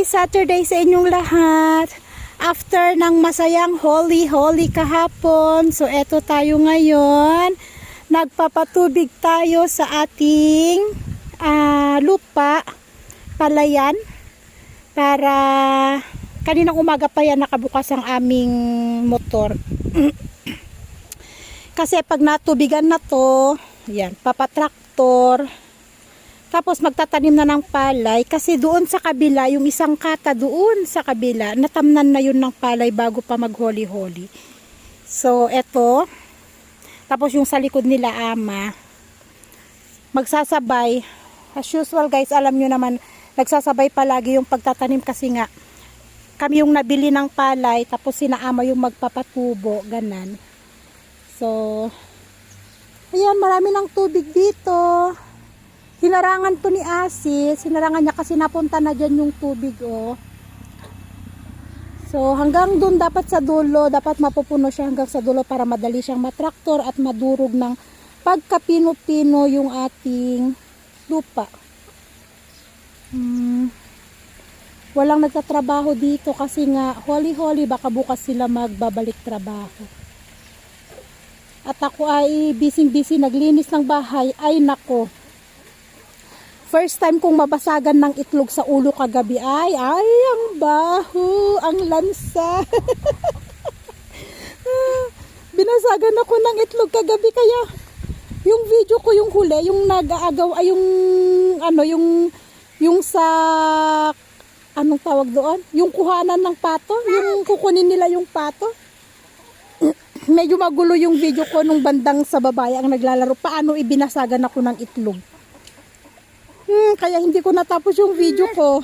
Happy Saturday sa inyong lahat. After ng masayang holy holy kahapon, so eto tayo ngayon. Nagpapatubig tayo sa ating ah, lupa, palayan, para kaninang umaga pa yan nakabukas ang aming motor. Kasi pag natubigan na to, yan, papatraktor, tapos magtatanim na ng palay kasi doon sa kabila, yung isang kata doon sa kabila, natamnan na yun ng palay bago pa mag-holy-holy. So, eto. Tapos yung sa likod nila ama, magsasabay. As usual guys, alam nyo naman, nagsasabay palagi yung pagtatanim kasi nga, kami yung nabili ng palay, tapos sinaama yung magpapatubo, ganan. So, ayan, marami ng tubig dito. Hinarangan to ni Asis. Hinarangan niya kasi napunta na dyan yung tubig, oh. So, hanggang dun dapat sa dulo, dapat mapupuno siya hanggang sa dulo para madali siyang matraktor at madurog ng pagkapino-pino yung ating lupa. Hmm. Walang nagtatrabaho dito kasi nga holy-holy baka bukas sila magbabalik trabaho. At ako ay busy-busy naglinis ng bahay. Ay nako, First time kong mabasagan ng itlog sa ulo kagabi ay, ay, ang baho, ang lansa. Binasagan ako ng itlog kagabi kaya yung video ko yung huli, yung nag-aagaw ay yung ano, yung yung sa anong tawag doon? Yung kuhanan ng pato, yung kukunin nila yung pato. Medyo magulo yung video ko nung bandang sa babae ang naglalaro. Paano ibinasagan ako ng itlog? Hmm, kaya hindi ko natapos yung video ko.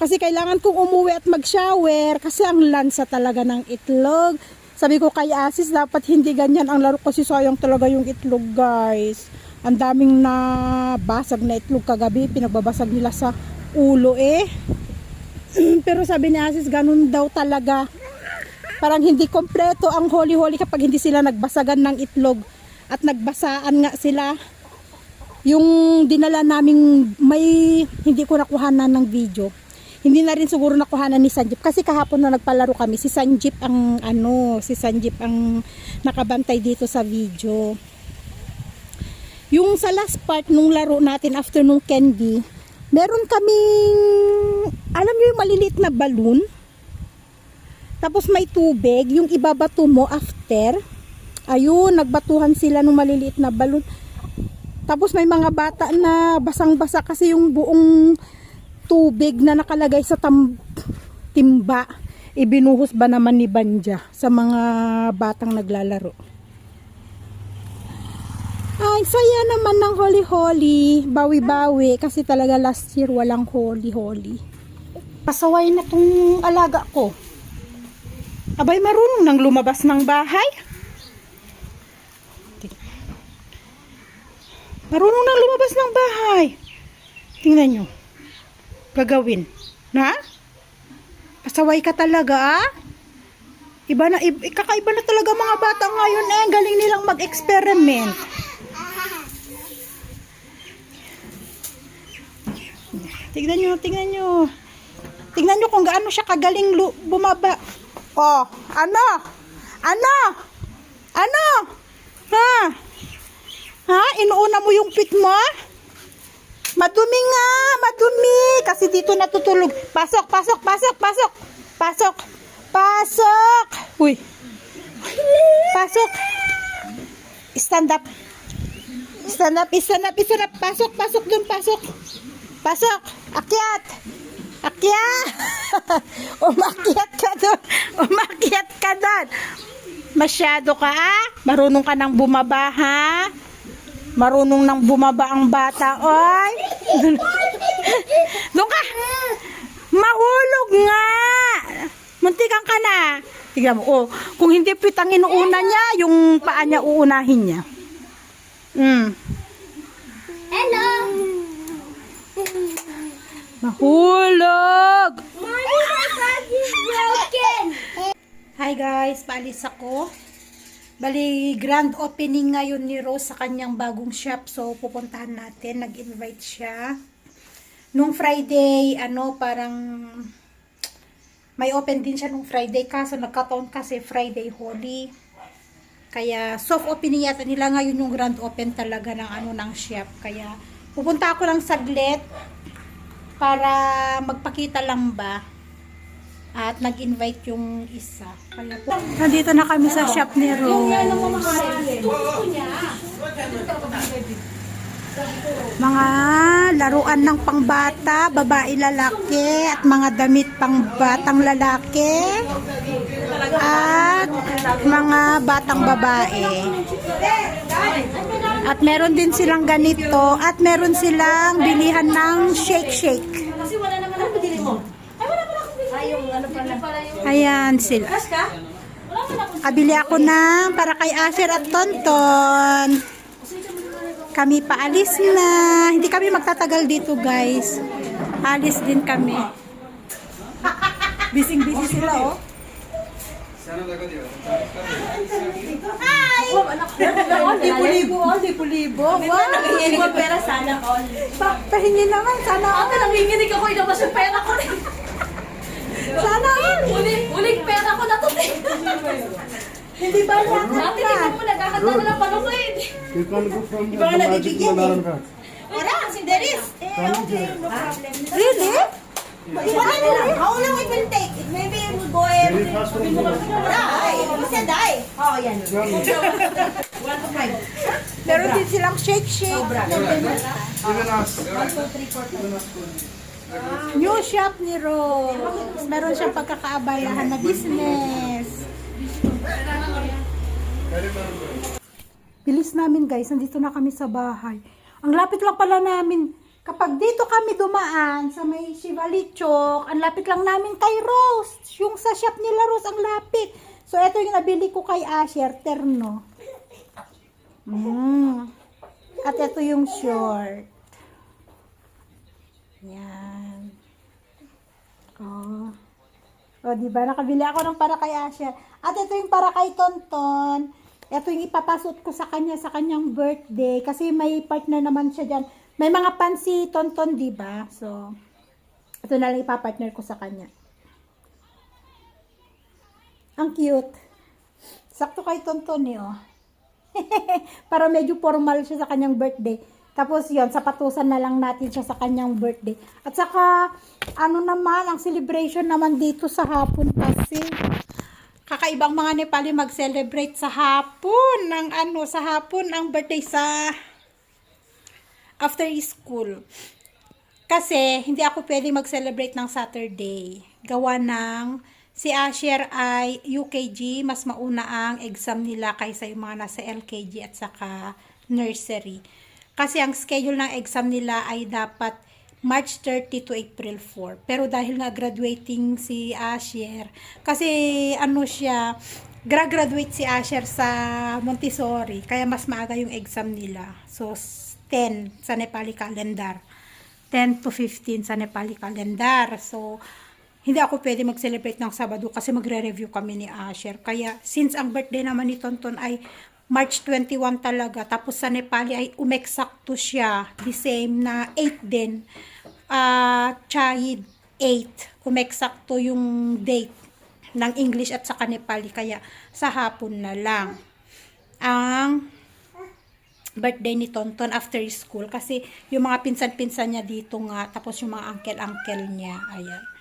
Kasi kailangan kong umuwi at mag-shower kasi ang lansa talaga ng itlog. Sabi ko kay Asis, dapat hindi ganyan ang laro kasi sayang talaga yung itlog guys. Ang daming na basag na itlog kagabi, pinagbabasag nila sa ulo eh. Pero sabi ni Asis, ganun daw talaga. Parang hindi kompleto ang holy-holy kapag hindi sila nagbasagan ng itlog at nagbasaan nga sila yung dinala naming may hindi ko nakuhanan ng video. Hindi na rin siguro nakuhanan ni Sanjip. Kasi kahapon na nagpalaro kami si Sanjip ang ano si Sanjip ang nakabantay dito sa video. Yung sa last part nung laro natin after nung candy meron kaming alam niyo yung maliliit na balloon? Tapos may tubig yung ibabato mo after ayun nagbatuhan sila ng maliliit na balloon tapos may mga bata na basang-basa kasi yung buong tubig na nakalagay sa tam timba. Ibinuhos ba naman ni Banja sa mga batang naglalaro. Ay, saya naman ng holy-holy. Bawi-bawi kasi talaga last year walang holy-holy. Pasaway na tong alaga ko. Abay, marunong nang lumabas ng bahay. Marunong nang lumabas ng bahay. Tingnan nyo. Gagawin. Na? Pasaway ka talaga, ah? Iba na, iba, kakaiba na talaga mga bata ngayon eh. Galing nilang mag-experiment. Tingnan nyo, tingnan nyo. Tingnan nyo kung gaano siya kagaling bumaba. Oh, ano? Ano? Ano? Ha? Ha? Inuuna mo yung pit mo? Madumi nga, madumi. Kasi dito natutulog. Pasok, pasok, pasok, pasok. Pasok. Pasok. Uy. Pasok. Stand up. Stand up, stand up, stand up. Pasok, pasok dun, pasok. Pasok. Akyat. Akyat. Umakyat ka dun. Umakyat ka dun. Masyado ka, ah? Marunong ka nang bumaba, ha? Marunong nang bumaba ang bata, oy. Doon ka. Mahulog nga. Muntikan ka na. Tignan mo, oh, kung hindi pitang inuuna niya, yung paa niya uunahin niya. Mm. Hello! Mahulog! Hi guys, paalis ako. Bali, grand opening ngayon ni Rose sa kanyang bagong shop. So, pupuntahan natin. Nag-invite siya. nung Friday, ano, parang may open din siya nung Friday kaso nagkataon kasi Friday Holy. Kaya soft opening yata nila ngayon yung grand open talaga ng ano ng shop. Kaya pupunta ako lang saglit para magpakita lang ba at nag-invite yung isa. Kaya po, nandito na kami sa shop ni Rose. Mga laruan ng pangbata, babae, lalaki, at mga damit pang batang lalaki, at mga batang babae. At meron din silang ganito, at meron silang bilihan ng shake-shake. Kasi wala naman ako dili mo. Ay, wala pala ako Ay, yung ano pala. Ayan sila. man ako. Ng para kay Asher at Tonton. Kami paalis na. Hindi kami magtatagal dito, guys. Alis din kami. Bising-busy sila, oh. Hi! Libo-libo, oh, libo-libo. Wow! Nangihinig ko pera sana all. Pa- Pahingi naman, sana Ako nanginginig ako, inabas yung pera ko rin. Sana all. Uling, uling pera ko na to. Hindi ba lahat Dati na? tingnan mo, nagkakanta na lang pala ko eh. You can go from the magic Malaran card. Wala, si Dennis. Really? Wala na lang. How long it will take? Maybe it will go in. Very fast from the Ay, you said ay. Oh, yan. Meron din silang shake-shake. Even us. New shop ni Rose. Meron siyang pagkakaabalahan na business. Bilis namin guys, nandito na kami sa bahay. Ang lapit lang pala namin. Kapag dito kami dumaan sa may Shivalichok, ang lapit lang namin kay Rose. Yung sa shop nila Rose, ang lapit. So, ito yung nabili ko kay Asher, terno. Mm. At ito yung short. Yan. Oh. O, di ba? Nakabili ako ng para kay Asher. At ito yung para kay Tonton. Ito yung ipapasot ko sa kanya sa kanyang birthday. Kasi may partner naman siya dyan. May mga pansi Tonton, di ba? So, ito na lang ipapartner ko sa kanya. Ang cute. Sakto kay Tonton eh, oh. para medyo formal siya sa kanyang birthday. Tapos yon sapatusan na lang natin siya sa kanyang birthday. At saka, ano naman, ang celebration naman dito sa hapon kasi. Kakaibang mga Nepali mag-celebrate sa hapon. Ng ano, sa hapon, ang birthday sa after school. Kasi, hindi ako pwede mag-celebrate ng Saturday. Gawa ng si Asher ay UKG, mas mauna ang exam nila kaysa yung mga nasa LKG at saka nursery. Kasi ang schedule ng exam nila ay dapat March 30 to April 4. Pero dahil nga graduating si Asher, kasi ano siya, gra-graduate si Asher sa Montessori, kaya mas maaga yung exam nila. So, 10 sa Nepali calendar. 10 to 15 sa Nepali calendar. So, hindi ako pwede mag-celebrate ng Sabado kasi magre-review kami ni Asher. Kaya, since ang birthday naman ni Tonton ay March 21 talaga, tapos sa Nepali ay umeksakto siya, the same na 8 din, uh, Chahid 8, umeksakto yung date ng English at saka Nepali, kaya sa hapon na lang. Ang birthday ni Tonton after school. Kasi yung mga pinsan-pinsan niya dito nga. Tapos yung mga uncle-uncle niya. Ayan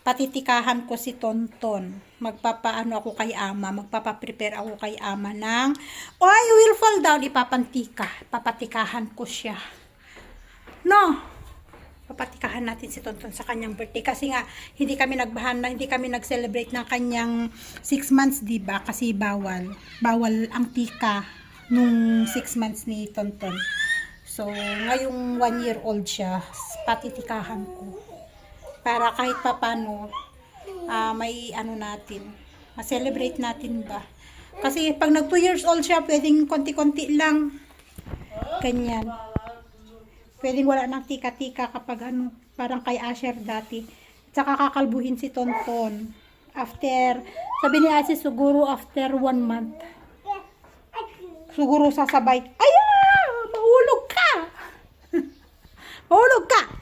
patitikahan ko si Tonton. Magpapaano ako kay ama? Magpapaprepare ako kay ama ng oh you will fall down. Ipapantika. Papatikahan ko siya. No. Papatikahan natin si Tonton sa kanyang birthday. Kasi nga hindi kami nagbahan na hindi kami nag-celebrate ng kanyang 6 months di ba? Kasi bawal. Bawal ang tika nung 6 months ni Tonton. So ngayong 1 year old siya patitikahan ko para kahit papano ah, may ano natin ma-celebrate natin ba kasi pag nag 2 years old siya pwedeng konti-konti lang ganyan pwedeng wala ng tika-tika kapag ano, parang kay Asher dati. Tsaka kakalbuhin si Tonton. After, sabi ni Asher, siguro after one month. Siguro sasabay, ayan, mahulog ka! mahulog ka!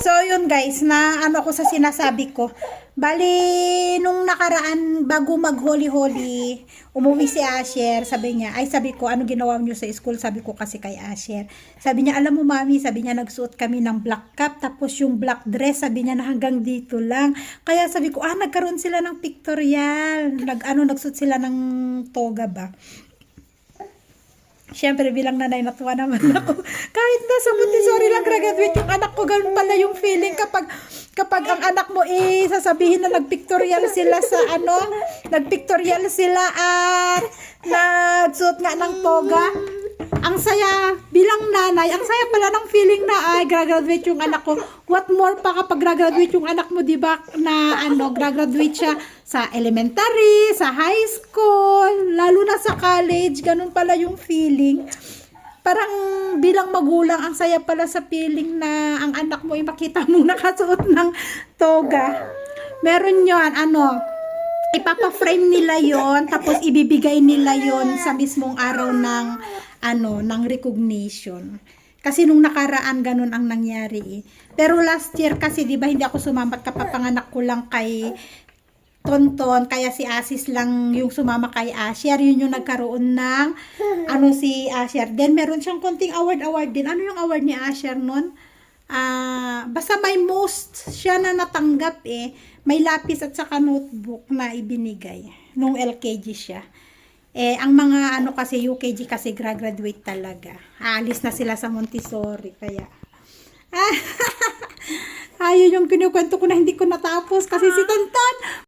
So, yun guys, na ano ko sa sinasabi ko. Bali, nung nakaraan, bago mag-holy-holy, umuwi si Asher, sabi niya, ay sabi ko, ano ginawa niyo sa school? Sabi ko kasi kay Asher. Sabi niya, alam mo mami, sabi niya, nagsuot kami ng black cap, tapos yung black dress, sabi niya na hanggang dito lang. Kaya sabi ko, ah, nagkaroon sila ng pictorial. Nag, ano, nagsuot sila ng toga ba? Siyempre, bilang nanay, natuwa naman ako. Kahit na sa Montessori lang graduate yung anak ko, ganun pala yung feeling kapag kapag ang anak mo eh, sasabihin na nagpictorial sila sa ano, nagpictorial sila at nagsuot nga ng toga. Ang saya, bilang nanay, ang saya pala ng feeling na ay graduate yung anak ko. What more pa kapag graduate yung anak mo, di ba, na ano, graduate siya sa elementary, sa high school, lalo na sa college, ganun pala yung feeling. Parang bilang magulang, ang saya pala sa feeling na ang anak mo ay makita mong nakasuot ng toga. Meron yon ano, ipapa-frame nila yon tapos ibibigay nila yon sa mismong araw ng ano ng recognition kasi nung nakaraan ganun ang nangyari eh. pero last year kasi di ba hindi ako sumama at kapapanganak ko lang kay Tonton, kaya si Asis lang yung sumama kay Asher, yun yung nagkaroon ng ano si Asher. Then meron siyang konting award-award din. Ano yung award ni Asher nun? Ah, basta may most siya na natanggap eh. May lapis at saka notebook na ibinigay nung LKG siya. Eh, ang mga ano kasi UKG kasi graduate talaga. Aalis na sila sa Montessori kaya. Ayun yung kinukwento ko na hindi ko natapos kasi si Tantan